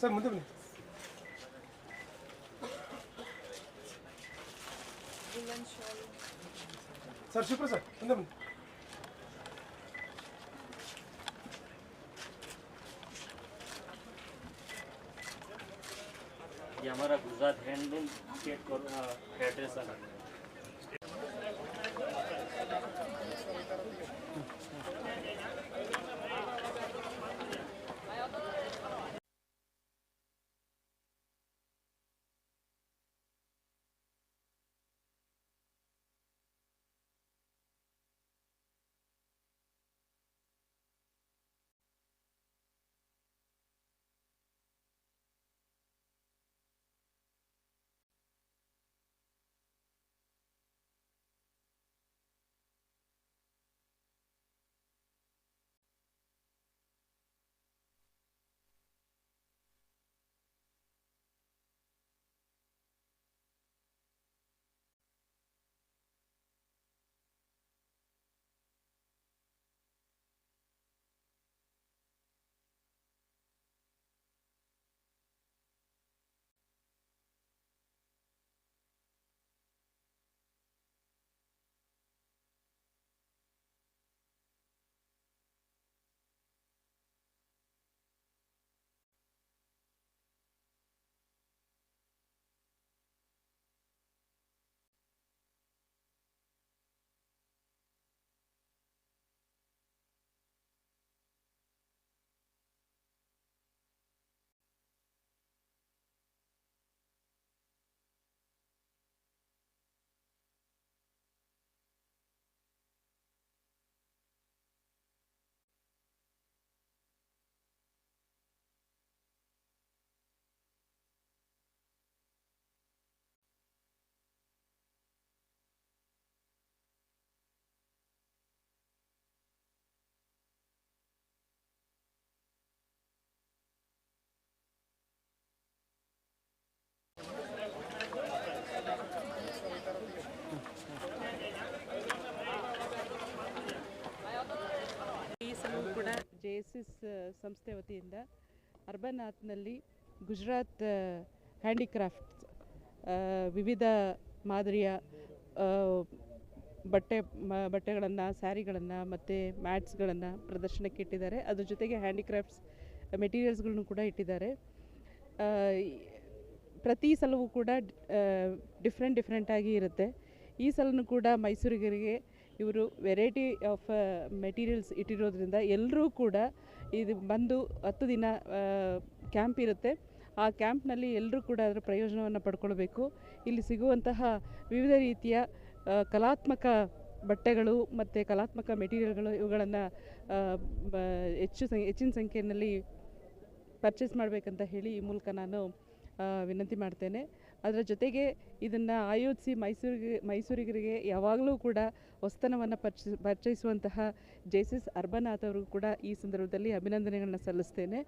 Sir ಮುಂದೆ ಬನ್ನಿ sir Shivaprasad ಮುಂದೆ ಬನ್ನಿ ये हमारा गुजरात हैंडलूम के एड्रेस आ रहा है ಎಸ್ ಸಂಸ್ಥೆ ವತಿಯಿಂದ ಅರ್ಬನ್ ಆತ್ನಲ್ಲಿ ಗುಜರಾತ್ ಹ್ಯಾಂಡಿಕ್ರಾಫ್ಟ್ಸ್ ವಿವಿಧ ಮಾದರಿಯ ಬಟ್ಟೆ ಬಟ್ಟೆಗಳನ್ನು, ಸ್ಯಾರಿಗಳನ್ನು ಮತ್ತು ಮ್ಯಾಟ್ಸ್ಗಳನ್ನು ಪ್ರದರ್ಶನಕ್ಕೆ ಇಟ್ಟಿದ್ದಾರೆ. ಅದ್ರ ಜೊತೆಗೆ ಹ್ಯಾಂಡಿಕ್ರಾಫ್ಟ್ಸ್ ಮೆಟೀರಿಯಲ್ಸ್ಗಳನ್ನು ಕೂಡ ಇಟ್ಟಿದ್ದಾರೆ. ಪ್ರತಿ ಸಲವೂ ಕೂಡ ಡಿಫ್ರೆಂಟ್ ಡಿಫ್ರೆಂಟಾಗಿ ಇರುತ್ತೆ. ಈ ಸಲನೂ ಕೂಡ ಮೈಸೂರಿಗರಿಗೆ ಇವರು ವೆರೈಟಿ ಆಫ್ ಮೆಟೀರಿಯಲ್ಸ್ ಇಟ್ಟಿರೋದ್ರಿಂದ ಎಲ್ಲರೂ ಕೂಡ ಇದು ಬಂದು ಹತ್ತು ದಿನ ಕ್ಯಾಂಪ್ ಇರುತ್ತೆ. ಆ ಕ್ಯಾಂಪ್ನಲ್ಲಿ ಎಲ್ಲರೂ ಕೂಡ ಅದರ ಪ್ರಯೋಜನವನ್ನು ಪಡ್ಕೊಳ್ಬೇಕು. ಇಲ್ಲಿ ಸಿಗುವಂತಹ ವಿವಿಧ ರೀತಿಯ ಕಲಾತ್ಮಕ ಬಟ್ಟೆಗಳು ಮತ್ತು ಕಲಾತ್ಮಕ ಮೆಟೀರಿಯಲ್ಗಳು ಇವುಗಳನ್ನು ಹೆಚ್ಚು ಹೆಚ್ಚಿನ ಸಂಖ್ಯೆಯಲ್ಲಿ ಪರ್ಚೇಸ್ ಮಾಡಬೇಕಂತ ಹೇಳಿ ಈ ಮೂಲಕ ನಾನು ವಿನಂತಿ ಮಾಡ್ತೇನೆ. ಅದರ ಜೊತೆಗೆ ಇದನ್ನು ಆಯೋಜಿಸಿ ಮೈಸೂರಿಗೆ ಮೈಸೂರಿಗರಿಗೆ ಯಾವಾಗಲೂ ಕೂಡ ಹೊಸ್ತನವನ್ನು ಪರಿಚಯ ಪರಿಚಯಿಸುವಂತಹ ಜೇಸಿಸ್ ಅರ್ಬನಾಥ್ ಅವ್ರಿಗೂ ಕೂಡ ಈ ಸಂದರ್ಭದಲ್ಲಿ ಅಭಿನಂದನೆಗಳನ್ನ ಸಲ್ಲಿಸ್ತೇನೆ.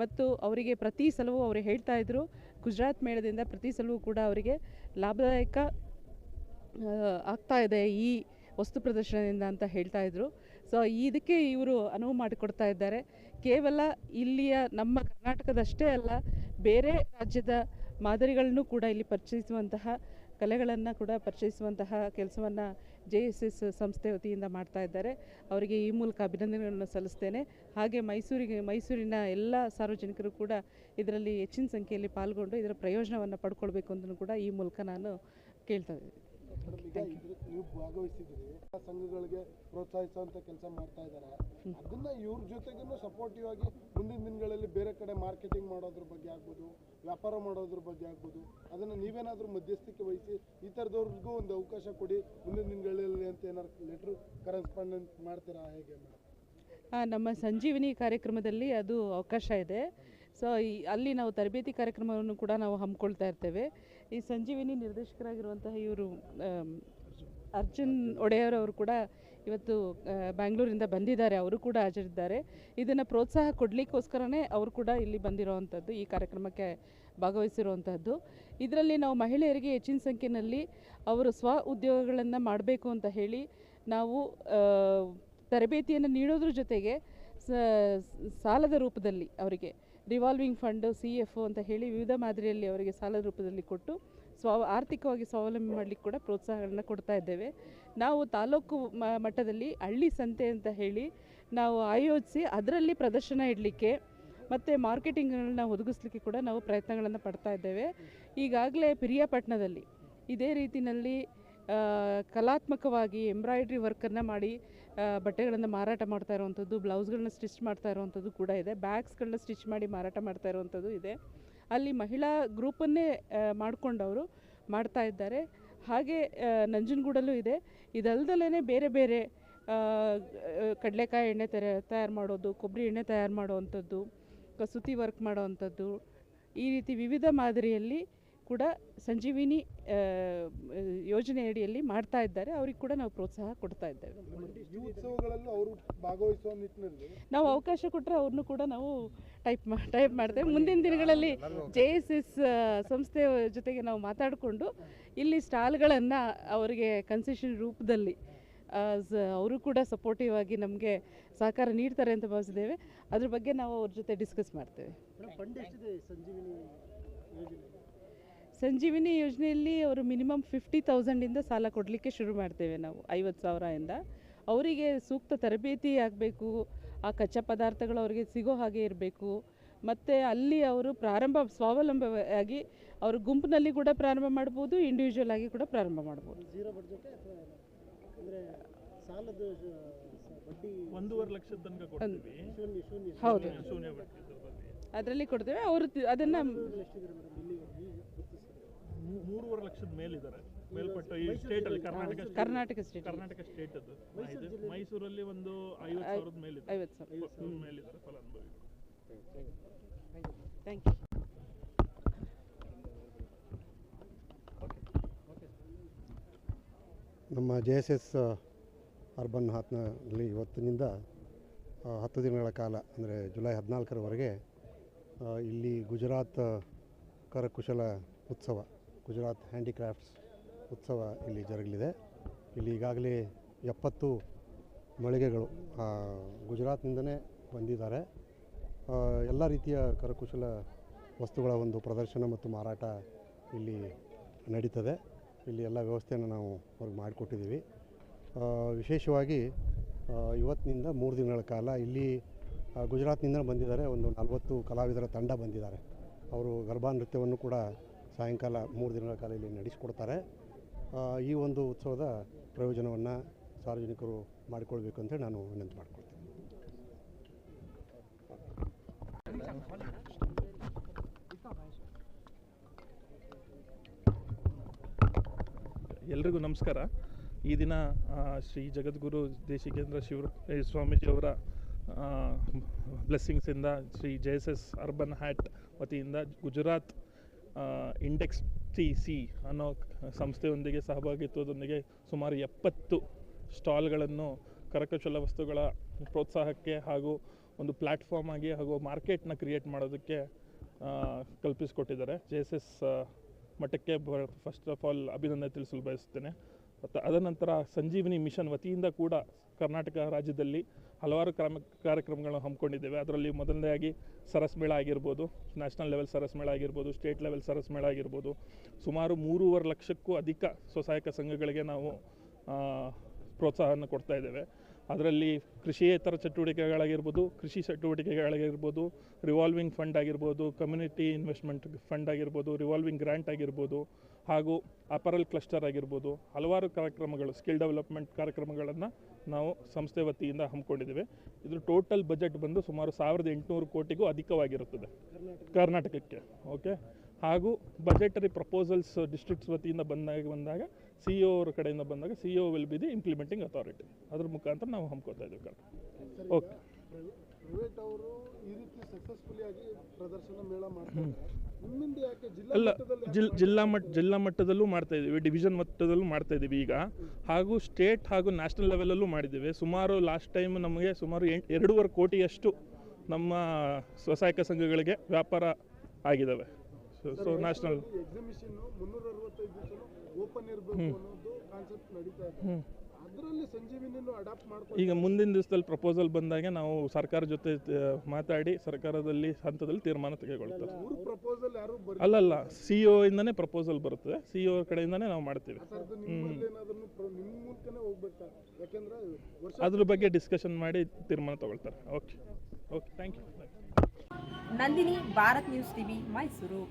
ಮತ್ತು ಅವರಿಗೆ ಪ್ರತಿ ಸಲವೂ ಅವರು ಹೇಳ್ತಾ ಇದ್ರು, ಗುಜರಾತ್ ಮೇಳದಿಂದ ಪ್ರತಿ ಸಲವೂ ಕೂಡ ಅವರಿಗೆ ಲಾಭದಾಯಕ ಆಗ್ತಾ ಇದೆ ಈ ವಸ್ತು ಪ್ರದರ್ಶನದಿಂದ ಅಂತ ಹೇಳ್ತಾ ಇದ್ರು. ಸೊ ಇದಕ್ಕೆ ಇವರು ಅನುವು ಮಾಡಿಕೊಡ್ತಾ ಇದ್ದಾರೆ. ಕೇವಲ ಇಲ್ಲಿಯ ನಮ್ಮ ಕರ್ನಾಟಕದಷ್ಟೇ ಅಲ್ಲ, ಬೇರೆ ರಾಜ್ಯದ ಮಾದರಿಗಳನ್ನು ಕೂಡ ಇಲ್ಲಿ ಪರಿಚಯಿಸುವಂತಹ, ಕಲೆಗಳನ್ನು ಕೂಡ ಪರಿಚಯಿಸುವಂತಹ ಕೆಲಸವನ್ನು ಜೆ ಎಸ್ ಎಸ್ ಸಂಸ್ಥೆ ವತಿಯಿಂದ ಮಾಡ್ತಾ ಇದ್ದಾರೆ. ಅವರಿಗೆ ಈ ಮೂಲಕ ಅಭಿನಂದನೆಗಳನ್ನು ಸಲ್ಲಿಸ್ತೇನೆ. ಹಾಗೆ ಮೈಸೂರಿಗೆ, ಮೈಸೂರಿನ ಎಲ್ಲ ಸಾರ್ವಜನಿಕರು ಕೂಡ ಇದರಲ್ಲಿ ಹೆಚ್ಚಿನ ಸಂಖ್ಯೆಯಲ್ಲಿ ಪಾಲ್ಗೊಂಡು ಇದರ ಪ್ರಯೋಜನವನ್ನು ಪಡ್ಕೊಳ್ಬೇಕು ಅಂತಲೂ ಕೂಡ ಈ ಮೂಲಕ ನಾನು ಕೇಳ್ತಾ ಇದ್ದೀನಿ. ನೀವು ಭಾಗವಹಿಸಿದ್ದೀರಿ. ಆ ಸಂಘಗಳಿಗೆ ಪ್ರೋತ್ಸಾಹಿಸುವಂತ ಕೆಲಸ ಮಾಡ್ತಾ ಇದ್ದಾರೆ. ಅದನ್ನ ಇವ್ರ ಜೊತೆಗೂ ಸಪೋರ್ಟಿವ್ ಆಗಿ ಮುಂದಿನ ದಿನಗಳಲ್ಲಿ ಬೇರೆ ಕಡೆ ಮಾರ್ಕೆಟಿಂಗ್ ಮಾಡೋದ್ರ ಬಗ್ಗೆ ಆಗ್ಬೋದು ವ್ಯಾಪಾರ ಮಾಡೋದ್ರ ಬಗ್ಗೆ ಆಗ್ಬೋದು ಅದನ್ನ ನೀವೇನಾದ್ರೂ ಮಧ್ಯಸ್ಥಿಕೆ ವಹಿಸಿ ಈ ಥರದವ್ರಿಗೂ ಒಂದು ಅವಕಾಶ ಕೊಡಿ ಮುಂದಿನ ದಿನಗಳಲ್ಲಿ ಅಂತ ಏನಾದ್ರು ಲೆಟ್ರ್ ಕರೆಸ್ಪಾಂಡೆಂಟ್ ಮಾಡ್ತೀರಾ ಹೇಗೆ ನಮ್ಮ ಸಂಜೀವಿನಿ ಕಾರ್ಯಕ್ರಮದಲ್ಲಿ ಅದು ಅವಕಾಶ ಇದೆ. ಸೊ ಅಲ್ಲಿ ನಾವು ತರಬೇತಿ ಕಾರ್ಯಕ್ರಮವನ್ನು ಕೂಡ ನಾವು ಹಮ್ಮಿಕೊಳ್ತಾ ಇರ್ತೇವೆ. ಈ ಸಂಜೀವಿನಿ ನಿರ್ದೇಶಕರಾಗಿರುವಂತಹ ಇವರು ಅರ್ಜುನ್ ಒಡೆಯರ್ ಅವರು ಕೂಡ ಇವತ್ತು ಬ್ಯಾಂಗ್ಳೂರಿಂದ ಬಂದಿದ್ದಾರೆ. ಅವರು ಕೂಡ ಹಾಜರಿದ್ದಾರೆ. ಇದನ್ನು ಪ್ರೋತ್ಸಾಹ ಕೊಡಲಿಕ್ಕೋಸ್ಕರನೇ ಅವರು ಕೂಡ ಇಲ್ಲಿ ಬಂದಿರೋವಂಥದ್ದು, ಈ ಕಾರ್ಯಕ್ರಮಕ್ಕೆ ಭಾಗವಹಿಸಿರುವಂಥದ್ದು. ಇದರಲ್ಲಿ ನಾವು ಮಹಿಳೆಯರಿಗೆ ಹೆಚ್ಚಿನ ಸಂಖ್ಯೆಯಲ್ಲಿ ಅವರು ಸ್ವ ಉದ್ಯೋಗಗಳನ್ನು ಮಾಡಬೇಕು ಅಂತ ಹೇಳಿ ನಾವು ತರಬೇತಿಯನ್ನು ನೀಡೋದ್ರ ಜೊತೆಗೆ ಸಾಲದ ರೂಪದಲ್ಲಿ ಅವರಿಗೆ ರಿವಾಲ್ವಿಂಗ್ ಫಂಡು ಸಿ ಎಫ್ ಅಂತ ಹೇಳಿ ವಿವಿಧ ಮಾದರಿಯಲ್ಲಿ ಅವರಿಗೆ ಸಾಲದ ರೂಪದಲ್ಲಿ ಕೊಟ್ಟು ಸ್ವ, ಆರ್ಥಿಕವಾಗಿ ಸ್ವಾವಲಂಬಿ ಮಾಡಲಿಕ್ಕೆ ಕೂಡ ಪ್ರೋತ್ಸಾಹಗಳನ್ನು ಕೊಡ್ತಾ ಇದ್ದೇವೆ. ನಾವು ತಾಲೂಕು ಮಟ್ಟದಲ್ಲಿ ಹಳ್ಳಿ ಸಂತೆ ಅಂತ ಹೇಳಿ ನಾವು ಆಯೋಜಿಸಿ ಅದರಲ್ಲಿ ಪ್ರದರ್ಶನ ಇಡಲಿಕ್ಕೆ ಮತ್ತು ಮಾರ್ಕೆಟಿಂಗ್ಗಳನ್ನ ಒದಗಿಸ್ಲಿಕ್ಕೆ ಕೂಡ ನಾವು ಪ್ರಯತ್ನಗಳನ್ನು ಪಡ್ತಾ ಇದ್ದೇವೆ. ಈಗಾಗಲೇ ಪಿರಿಯಾಪಟ್ಟಣದಲ್ಲಿ ಇದೇ ರೀತಿಯಲ್ಲಿ ಕಲಾತ್ಮಕವಾಗಿ ಎಂಬ್ರಾಯ್ಡ್ರಿ ವರ್ಕನ್ನು ಮಾಡಿ ಬಟ್ಟೆಗಳನ್ನು ಮಾರಾಟ ಮಾಡ್ತಾ ಇರುವಂಥದ್ದು, ಬ್ಲೌಸ್ಗಳನ್ನ ಸ್ಟಿಚ್ ಮಾಡ್ತಾ ಇರುವಂಥದ್ದು ಕೂಡ ಇದೆ. ಬ್ಯಾಗ್ಸ್ಗಳನ್ನ ಸ್ಟಿಚ್ ಮಾಡಿ ಮಾರಾಟ ಮಾಡ್ತಾ ಇರುವಂಥದ್ದು ಇದೆ. ಅಲ್ಲಿ ಮಹಿಳಾ ಗ್ರೂಪನ್ನೇ ಮಾಡಿಕೊಂಡವರು ಮಾಡ್ತಾ ಇದ್ದಾರೆ. ಹಾಗೆ ನಂಜನಗೂಡಲ್ಲೂ ಇದೆ. ಇದಲ್ದಲೇ ಬೇರೆ ಬೇರೆ ಕಡಲೆಕಾಯಿ ಎಣ್ಣೆ ತಯಾರು ತಯಾರು ಮಾಡೋದು, ಕೊಬ್ಬರಿ ಎಣ್ಣೆ ತಯಾರು ಮಾಡುವಂಥದ್ದು, ಕಸೂತಿ ವರ್ಕ್ ಮಾಡೋವಂಥದ್ದು, ಈ ರೀತಿ ವಿವಿಧ ಮಾದರಿಯಲ್ಲಿ ಕೂಡ ಸಂಜೀವಿನಿ ಯೋಜನೆ ಅಡಿಯಲ್ಲಿ ಮಾಡ್ತಾ ಇದ್ದಾರೆ. ಅವ್ರಿಗೆ ಕೂಡ ನಾವು ಪ್ರೋತ್ಸಾಹ ಕೊಡ್ತಾ ಇದ್ದೇವೆ. ನಾವು ಅವಕಾಶ ಕೊಟ್ಟರೆ ಅವ್ರನ್ನೂ ಕೂಡ ನಾವು ಟೈಪ್ ಮಾ ಟೈಪ್ ಮಾಡ್ತೇವೆ. ಮುಂದಿನ ದಿನಗಳಲ್ಲಿ ಜೆ ಎಸ್ ಎಸ್ ಸಂಸ್ಥೆ ಜೊತೆಗೆ ನಾವು ಮಾತಾಡಿಕೊಂಡು ಇಲ್ಲಿ ಸ್ಟಾಲ್ಗಳನ್ನು ಅವರಿಗೆ ಕನ್ಸೆಷನ್ ರೂಪದಲ್ಲಿ ಅವರು ಕೂಡ ಸಪೋರ್ಟಿವ್ ಆಗಿ ನಮಗೆ ಸಹಕಾರ ನೀಡ್ತಾರೆ ಅಂತ ಭಾವಿಸಿದ್ದೇವೆ. ಅದ್ರ ಬಗ್ಗೆ ನಾವು ಅವ್ರ ಜೊತೆ ಡಿಸ್ಕಸ್ ಮಾಡ್ತೇವೆ. ಸಂಜೀವಿನಿ ಯೋಜನೆಯಲ್ಲಿ ಅವರು ಮಿನಿಮಮ್ ಫಿಫ್ಟಿ ತೌಸಂಡಿಂದ ಸಾಲ ಕೊಡಲಿಕ್ಕೆ ಶುರು ಮಾಡ್ತೇವೆ ನಾವು ಐವತ್ತು ಸಾವಿರದಿಂದ ಅವರಿಗೆ ಸೂಕ್ತ ತರಬೇತಿ ಆಗಬೇಕು ಆ ಕಚ್ಚಾ ಪದಾರ್ಥಗಳು ಅವರಿಗೆ ಸಿಗೋ ಹಾಗೆ ಇರಬೇಕು. ಮತ್ತು ಅಲ್ಲಿ ಅವರು ಪ್ರಾರಂಭ ಸ್ವಾವಲಂಬವಾಗಿ ಅವರು ಗುಂಪಿನಲ್ಲಿ ಕೂಡ ಪ್ರಾರಂಭ ಮಾಡ್ಬೋದು ಇಂಡಿವಿಜುವಲ್ ಆಗಿ ಕೂಡ ಪ್ರಾರಂಭ ಮಾಡ್ಬೋದು. ಜೀರೋ ಬಡ್ಜೆಟ್ ಅಥವಾ ಸಾಲದ ಬಡ್ಡಿ ಒಂದೂವರೆ ಲಕ್ಷದ ತನಕ ಕೊಡ್ತೀವಿ. ಶೂನ್ಯ ಶೂನ್ಯ. ಹೌದು. ಅದರಲ್ಲಿ ಕೊಡ್ತೇವೆ ಅವರು ಅದನ್ನು ಮೂರುವರೆ ಲಕ್ಷದ ಮೇಲಿದ್ದಾರೆ. ಮೇಲ್ಪಟ್ಟು ಈ ಸ್ಟೇಟ್ ಅಲ್ಲಿ ಕರ್ನಾಟಕ ಕರ್ನಾಟಕ ಸ್ಟೇಟ್ ಕರ್ನಾಟಕ ಸ್ಟೇಟ್ ಅದು. ಮೈಸೂರಲ್ಲಿ ಒಂದು ಐವತ್ತು ಸಾವಿರದ ಮೇಲಿದೆ. ಐವತ್ತು ಸಾವಿರ. ಮೇಲಿದ್ದಾರೆ ಥ್ಯಾಂಕ್ ಯು ನಮ್ಮ ಜೆ ಎಸ್ ಎಸ್ ಅರ್ಬನ್ ಹಾತ್ನಲ್ಲಿ ಇವತ್ತಿನಿಂದ ಆ, ಹತ್ತು ದಿನಗಳ ಕಾಲ ಅಂದರೆ ಜುಲೈ ಹದಿನಾಲ್ಕರವರೆಗೆ ಆ, ಇಲ್ಲಿ ಗುಜರಾತ್ ಕರಕುಶಲ ಉತ್ಸವ ಗುಜರಾತ್ ಹ್ಯಾಂಡಿಕ್ರಾಫ್ಟ್ಸ್ ಉತ್ಸವ ಇಲ್ಲಿ ಜರುಗಲಿದೆ. ಇಲ್ಲಿ ಈಗಾಗಲೇ ಎಪ್ಪತ್ತು ಮಳಿಗೆಗಳು ಗುಜರಾತ್ನಿಂದಲೇ ಬಂದಿದ್ದಾರೆ. ಎಲ್ಲ ರೀತಿಯ ಕರಕುಶಲ ವಸ್ತುಗಳ ಒಂದು ಪ್ರದರ್ಶನ ಮತ್ತು ಮಾರಾಟ ಇಲ್ಲಿ ನಡೀತದೆ. ಇಲ್ಲಿ ಎಲ್ಲ ವ್ಯವಸ್ಥೆಯನ್ನು ನಾವು ಅವ್ರಿಗೆ ಮಾಡಿಕೊಟ್ಟಿದ್ದೀವಿ. ವಿಶೇಷವಾಗಿ ಇವತ್ತಿನಿಂದ ಮೂರು ದಿನಗಳ ಕಾಲ ಇಲ್ಲಿ ಗುಜರಾತ್ನಿಂದ ಬಂದಿದ್ದಾರೆ. ಒಂದು ನಲವತ್ತು ಕಲಾವಿದರ ತಂಡ ಬಂದಿದ್ದಾರೆ. ಅವರು ಗರ್ಭಾ ನೃತ್ಯವನ್ನು ಕೂಡ ಸಾಯಂಕಾಲ ಮೂರು ದಿನಗಳ ಕಾಲ ಇಲ್ಲಿ ನಡೆಸಿಕೊಡ್ತಾರೆ. ಈ ಒಂದು ಉತ್ಸವದ ಪ್ರಯೋಜನವನ್ನು ಸಾರ್ವಜನಿಕರು ಮಾಡಿಕೊಳ್ಬೇಕು ಅಂತೇಳಿ ನಾನು ವಿನಂತಿ ಮಾಡ್ಕೊಳ್ತೀನಿ. ಎಲ್ರಿಗೂ ನಮಸ್ಕಾರ. ಈ ದಿನ ಶ್ರೀ ಜಗದ್ಗುರು ದೇಶಿಕೇಂದ್ರ ಶಿವ ಸ್ವಾಮೀಜಿಯವರ ಬ್ಲೆಸ್ಸಿಂಗ್ಸಿಂದ Shri J S S urban haat ವತಿಯಿಂದ ಗುಜರಾತ್ ಇಂಡೆಕ್ಸ್ ಟಿ ಸಿ ಅನ್ನೋ ಸಂಸ್ಥೆಯೊಂದಿಗೆ ಸಹಭಾಗಿತ್ವದೊಂದಿಗೆ ಸುಮಾರು ಎಪ್ಪತ್ತು ಸ್ಟಾಲ್ಗಳನ್ನು ಕರಕುಶಲ ವಸ್ತುಗಳ ಪ್ರೋತ್ಸಾಹಕ್ಕೆ ಹಾಗೂ ಒಂದು ಪ್ಲ್ಯಾಟ್ಫಾರ್ಮ್ ಆಗಿ ಹಾಗೂ ಮಾರ್ಕೆಟ್ನ ಕ್ರಿಯೇಟ್ ಮಾಡೋದಕ್ಕೆ ಕಲ್ಪಿಸಿಕೊಟ್ಟಿದ್ದಾರೆ. ಜೆ ಎಸ್ ಎಸ್ ಮಟ್ಟಕ್ಕೆ ಫಸ್ಟ್ ಆಫ್ ಆಲ್ ಅಭಿನಂದನೆ ತಿಳಿಸಲು ಬಯಸುತ್ತೇನೆ. ಮತ್ತು ಅದರ ನಂತರ ಸಂಜೀವಿನಿ ಮಿಷನ್ ವತಿಯಿಂದ ಕೂಡ ಕರ್ನಾಟಕ ರಾಜ್ಯದಲ್ಲಿ ಹಲವಾರು ಕ್ರಮ ಕಾರ್ಯಕ್ರಮಗಳನ್ನು ಹಮ್ಮಿಕೊಂಡಿದ್ದೇವೆ. ಅದರಲ್ಲಿ ಮೊದಲನೇದಾಗಿ ಸರಸ್ ಮೇಳ ಆಗಿರ್ಬೋದು, ನ್ಯಾಷನಲ್ ಲೆವೆಲ್ ಸರಸ್ ಮೇಳ ಆಗಿರ್ಬೋದು, ಸ್ಟೇಟ್ ಲೆವೆಲ್ ಸರಸ್ ಮೇಳ ಆಗಿರ್ಬೋದು. ಸುಮಾರು ಮೂರುವರೆ ಲಕ್ಷಕ್ಕೂ ಅಧಿಕ ಸ್ವಸಹಾಯಕ ಸಂಘಗಳಿಗೆ ನಾವು ಪ್ರೋತ್ಸಾಹವನ್ನು ಕೊಡ್ತಾ ಇದ್ದೇವೆ. ಅದರಲ್ಲಿ ಕೃಷಿಯೇತರ ಚಟುವಟಿಕೆಗಳಾಗಿರ್ಬೋದು, ಕೃಷಿ ಚಟುವಟಿಕೆಗಳಾಗಿರ್ಬೋದು, ರಿವಾಲ್ವಿಂಗ್ ಫಂಡ್ ಆಗಿರ್ಬೋದು, ಕಮ್ಯುನಿಟಿ ಇನ್ವೆಸ್ಟ್ಮೆಂಟ್ ಫಂಡ್ ಆಗಿರ್ಬೋದು, ರಿವಾಲ್ವಿಂಗ್ ಗ್ರ್ಯಾಂಟ್ ಆಗಿರ್ಬೋದು ಹಾಗೂ ಅಪರಲ್ ಕ್ಲಸ್ಟರ್ ಆಗಿರ್ಬೋದು ಹಲವಾರು ಕಾರ್ಯಕ್ರಮಗಳು, ಸ್ಕಿಲ್ ಡೆವಲಪ್ಮೆಂಟ್ ಕಾರ್ಯಕ್ರಮಗಳನ್ನು ನಾವು ಸಂಸ್ಥೆ ವತಿಯಿಂದ ಹಮ್ಮಿಕೊಂಡಿದ್ದೇವೆ. ಇದ್ರ ಟೋಟಲ್ ಬಜೆಟ್ ಬಂದು ಸುಮಾರು ಸಾವಿರದ ಎಂಟುನೂರು ಕೋಟಿಗೂ ಅಧಿಕವಾಗಿರುತ್ತದೆ. ಕರ್ನಾಟಕಕ್ಕೆ ಓಕೆ ಹಾಗೂ ಬಜೆಟರಿ ಪ್ರಪೋಸಲ್ಸ್ ಡಿಸ್ಟ್ರಿಕ್ಟ್ಸ್ ವತಿಯಿಂದ ಬಂದಾಗ ಬಂದಾಗ ಸಿ ಇ ಅವ್ರ ಕಡೆಯಿಂದ ಬಂದಾಗ C E will be the implementing authority ಅದ್ರ ಮುಖಾಂತರ ನಾವು ಹಮ್ಮಿಕೊಳ್ತಾ ಇದ್ದೀವಿ ಓಕೆ ಪ್ರೈವೇಟ್ ಅವರು ಈ ರೀತಿ ಸಕ್ಸಸ್ಫುಲಿ ಆಗಿ ಪ್ರದರ್ಶನ ಮೇಳ ಮಾಡ್ತಾರೆ ನಿಮ್ಮಿಂದ ಯಾಕೆ ಜಿಲ್ಲಾ ಅಲ್ಲ ಮಟ್ಟದಲ್ಲಿ ಜಿಲ್ ಜಿಲ್ಲಾ ಮಟ್ಟ ಜಿಲ್ಲಾ ಮಟ್ಟದಲ್ಲೂ ಮಾಡ್ತಾ ಇದ್ದೀವಿ ಡಿವಿಷನ್ ಮಟ್ಟದಲ್ಲೂ ಮಾಡ್ತಾ ಇದ್ದೀವಿ ಈಗ. ಹಾಗೂ ಸ್ಟೇಟ್ ಹಾಗೂ ನ್ಯಾಷನಲ್ ಲೆವೆಲಲ್ಲೂ ಮಾಡಿದ್ದೀವಿ. ಸುಮಾರು ಲಾಸ್ಟ್ ಟೈಮ್ ನಮಗೆ ಸುಮಾರು ಎಂಟು ಎರಡೂವರೆ ಕೋಟಿಯಷ್ಟು ನಮ್ಮ ಸ್ವಸಹಾಯಕ ಸಂಘಗಳಿಗೆ ವ್ಯಾಪಾರ ಆಗಿದ್ದಾವೆ. ಸೊ ನ್ಯಾಷನಲ್ ಎಕ್ಸಿಬಿಷನ್ ಹ್ಞೂ ಅರವತ್ತೈದು ಓಪನ್ ಇರಬೇಕು ಅನ್ನೋದು ಕಾನ್ಸೆಪ್ಟ್ ನಡೀತಾ ಇದೆ. ಈಗ ಮುಂದಿನ ದಿವಸದಲ್ಲಿ ಪ್ರಪೋಸಲ್ ಬಂದಾಗ ನಾವು ಸರ್ಕಾರ ಜೊತೆ ಮಾತಾಡಿ ಸರ್ಕಾರದಲ್ಲಿ ಹಂತದಲ್ಲಿ ತೀರ್ಮಾನ ತೆಗೆದುಕೊಳ್ತಾರೆ ಅಲ್ಲಲ್ಲ ಸಿ ಒ ಇಂದನೇ ಪ್ರಪೋಸಲ್ ಬರುತ್ತೆ. ಸಿ ಒ ಕಡೆಯಿಂದನೇ ನಾವು ಮಾಡ್ತೀವಿ. ಅದ್ರ ಬಗ್ಗೆ ಡಿಸ್ಕಷನ್ ಮಾಡಿ ತೀರ್ಮಾನ ತಗೊಳ್ತಾರೆ. Okay okay thank you Nandini Bharat news TV Mysuru.